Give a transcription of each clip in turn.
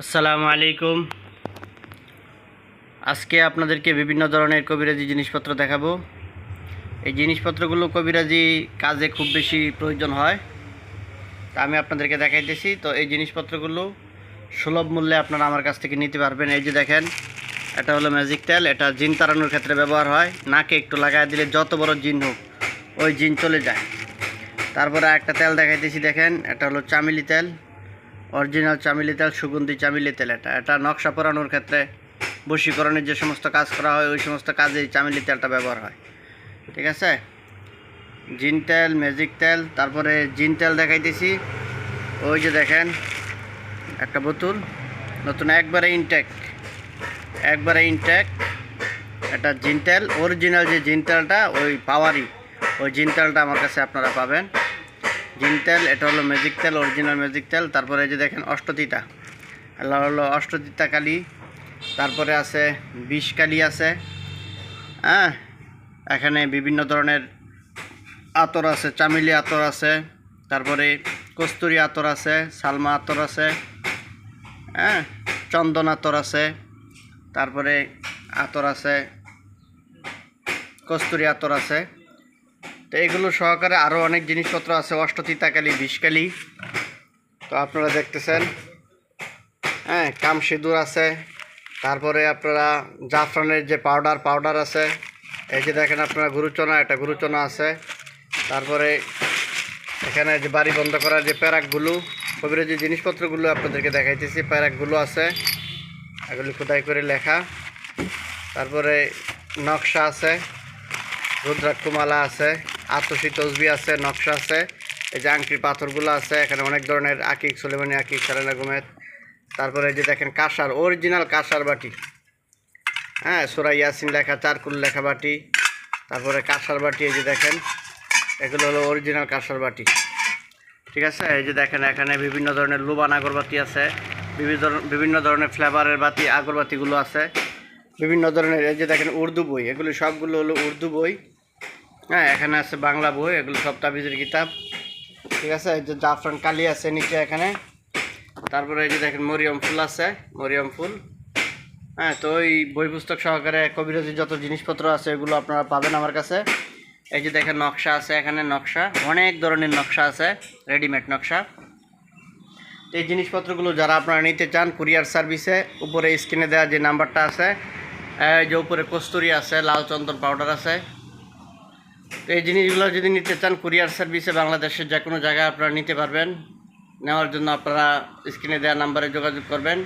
আসসালামু আলাইকুম। আজকে আপনাদেরকে বিভিন্ন ধরনের কবিরাজি জিনিসপত্র দেখাবো। এই জিনিসপত্রগুলো কবিরাজি কাজে খুব বেশি প্রয়োজন হয়। তা আমি আপনাদেরকে দেখাইতেছি। তো এই জিনিসপত্রগুলো সুলভ মূল্যে আপনারা আমার কাছ থেকে নিতে পারবেন। এই যে দেখেন, এটা হলো ম্যাজিক তেল। এটা জিন তাড়ানোর ক্ষেত্রে ব্যবহার হয়। নাকে একটু লাগাই দিলে যত বড় জিন হোক, ওই জিন চলে যায়। তারপরে একটা তেল দেখাইতেছি, দেখেন, এটা হলো চামেলি তেল। অরিজিনাল চামেলি তেল, সুগন্ধি চামেলি তেল এটা। এটা নকশা পরানোর ক্ষেত্রে বশীকরণের যে সমস্ত কাজ করা হয়, ওই সমস্ত কাজে এই চামেলি তেলটা ব্যবহার হয়। ঠিক আছে? জিন তেল, ম্যাজিক তেল, তারপরে জিন তেল দেখাইতেছি। ওই যে দেখেন, একটা বোতল, নতুন একবারে ইনটেক একবারে ইনটেক এটা জিন তেল। অরিজিনাল যে জিন তেলটা, ওই পাওয়ারই। ওই জিন তেলটা আমার কাছে আপনারা পাবেন। জিন তেল, এটা হলো ম্যাজিক তেল অরিজিনাল ম্যাজিক তেল। তারপরে এই যে দেখেন অষ্টতিতা। আল্লাহ হলো অষ্টতিতা কালি। তারপরে আছে বিষ কালি আছে। হ্যাঁ? এখানে বিভিন্ন ধরনের আতর আছে, চামেলি আতর আছে। তারপরে কস্তুরি আতর আছে, সালমা আতর আছে। হ্যাঁ? চন্দন আতর আছে। তারপরে আতর আছে, কস্তুরি আতর আছে। তো এগুলো সহকারে আরও অনেক জিনিসপত্র আছে, অষ্টতিতাকালি, বিষকালি। তো আপনারা দেখতেছেন হ্যাঁ কাম সিঁদুর আছে, তারপরে আপনারা জাফরানের যে পাউডার পাউডার আছে, এই যে দেখেন আপনারা গুরুচনা একটা গুরুচনা আছে। তারপরে এখানে যে বাড়ি বন্ধ করার যে প্যারাকগুলো কবির যে জিনিসপত্রগুলো আপনাদেরকে দেখাইতেছি, প্যারাকগুলো আছে, এগুলি খোদাই করে লেখা। তারপরে নকশা আছে, রুদ্রাক্ষমালা আছে। আতসী তসবি আছে, নকশা আছে, এই যে আংটির পাথরগুলো আছে, এখানে অনেক ধরনের আকিক, সুলেমানি আকিক, সারেনা গুমেদ তারপরে যে দেখেন কাঁসার অরিজিনাল কাঁসার বাটি। হ্যাঁ সোরাই ইয়াসিন লেখা, চারকুল লেখা বাটি। তারপরে কাঁসার বাটি, এই যে দেখেন, এগুলো হলো অরিজিনাল কাঁসার বাটি। ঠিক আছে? এই যে দেখেন, এখানে বিভিন্ন ধরনের লুবান আগরবাতি আছে বিভিন্ন ধরনের ফ্লেভারের বাতি, আগরবাতিগুলো আছে। বিভিন্ন ধরনের, এই যে দেখেন উর্দু বই, এগুলো সবগুলো হলো উর্দু বই। হ্যাঁ এখানে আছে বাংলা বই, এগুলো সব তাবিজের কিতাব। ঠিক আছে, এই যে জাফরান কালি আছে নিচে এখানে। তারপরে এই যে দেখেন মরিয়ম ফুল আছে, মরিয়ম ফুল। হ্যাঁ তো ওই বই পুস্তক সহকারে কবিরাজি যত জিনিসপত্র আছে, এগুলো আপনারা পাবেন আমার কাছে। এই যে দেখেন নকশা আছে এখানে, নকশা। অনেক ধরনের নকশা আছে, রেডিমেড নকশা। এই জিনিসপত্রগুলো যারা আপনারা নিতে চান, কুরিয়ার সার্ভিসে, উপরে স্ক্রিনে দেওয়া যে নাম্বারটা আছে, এই যে উপরে কস্তুরি আছে, লাল চন্দন পাউডার আছে। তো এই জিনিসগুলো যদি নিতে চান, কুরিয়ার সার্ভিসে বাংলাদেশের যে কোনো জায়গায় আপনারা নিতে পারবেন। নেওয়ার জন্য আপনারা স্ক্রিনে দেওয়া নাম্বারে যোগাযোগ করবেন।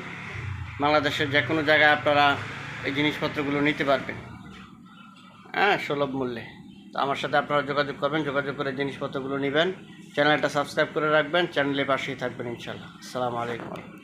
বাংলাদেশের যে কোনো জায়গায় আপনারা এই জিনিসপত্রগুলো নিতে পারবেন। হ্যাঁ সুলভ মূল্যে। তো আমার সাথে আপনারা যোগাযোগ করবেন, যোগাযোগ করে জিনিসপত্রগুলো নেবেন। চ্যানেলটা সাবস্ক্রাইব করে রাখবেন, চ্যানেলের পাশেই থাকবেন ইনশাল্লাহ আসসালামু আলাইকুম।